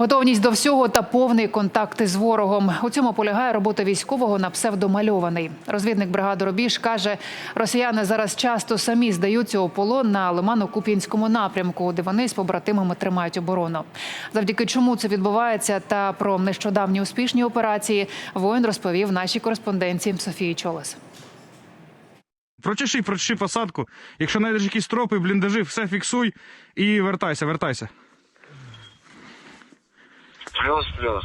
Готовність до всього та повний контакт із ворогом. У цьому полягає робота військового на псевдомальований. Розвідник бригади Рубіж каже, росіяни зараз часто самі здаються у полон на Лимано-Куп'янському напрямку, де вони з побратимами тримають оборону. Завдяки чому це відбувається, та про нещодавні успішні операції воїн розповів нашій кореспонденції Софії Чолес. Прочеши, прочеши посадку. Якщо знайдеш якісь тропи, бліндажі, все фіксуй і вертайся, вертайся. Плюс, плюс.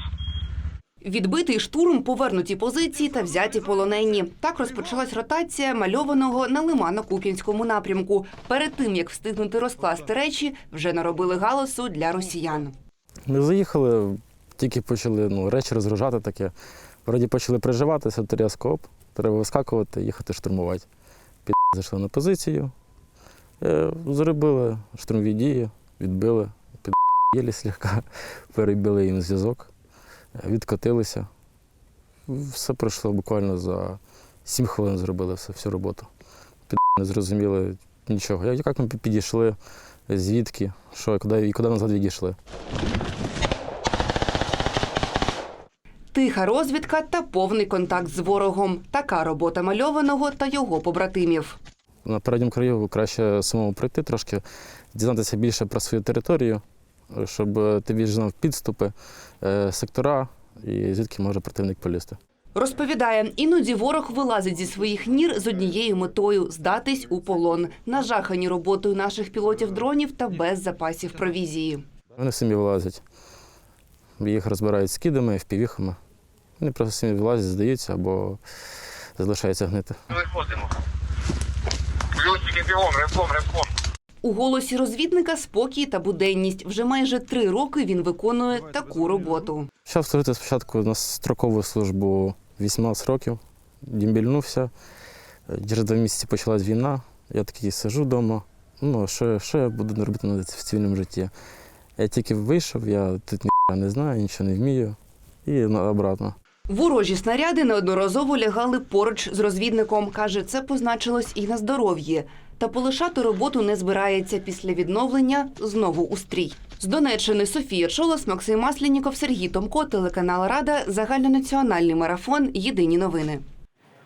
Відбитий штурм, повернуті позиції та взяті полонені. Так розпочалась ротація мальованого на Лимано-Куп'янському напрямку. Перед тим як встигнути розкласти речі, вже наробили галасу для росіян. Ми заїхали, тільки почали ну, речі розгружати таке. Вроді почали приживатися, то різко оп, треба вискакувати, їхати штурмувати. Під зайшли на позицію, е, зробили штурмові дії, відбили, єлі слегка, перебили їм зв'язок, е, відкотилися. Все пройшло буквально за 7 хвилин зробили все, всю роботу. Під не зрозуміли нічого. Як як ми підійшли, звідки, що, і куди, і куди назад відійшли. Тиха розвідка та повний контакт з ворогом. Така робота мальованого та його побратимів. На передньому краю краще самому пройти трошки, дізнатися більше про свою територію, щоб ти більш підступи, е, сектора і звідки може противник полізти. Розповідає, іноді ворог вилазить зі своїх нір з однією метою здатись у полон, нажахані роботою наших пілотів дронів та без запасів провізії. Вони самі вилазять. Їх розбирають скидами, впівіхами. Вони просто самі вилазять, здаються або залишаються гнити. Виходимо. Плюсики бігом, ревком, ревком. У голосі розвідника спокій та буденність. Вже майже три роки він виконує таку роботу. Почав служити спочатку на строкову службу 18 років, дімбільнувся. Через два місяці почалась війна. Я такий сижу вдома. Ну, що, що я буду робити на- в цивільному житті? Я тільки вийшов, я тут ніхто не знаю, нічого не вмію. І на- обратно. Ворожі снаряди неодноразово лягали поруч з розвідником. Каже, це позначилось і на здоров'ї. Та полишати роботу не збирається після відновлення знову у стрій. З Донеччини Софія Чолос, Максим Маслініков, Сергій Томко, телеканал Рада, загальнонаціональний марафон. Єдині новини.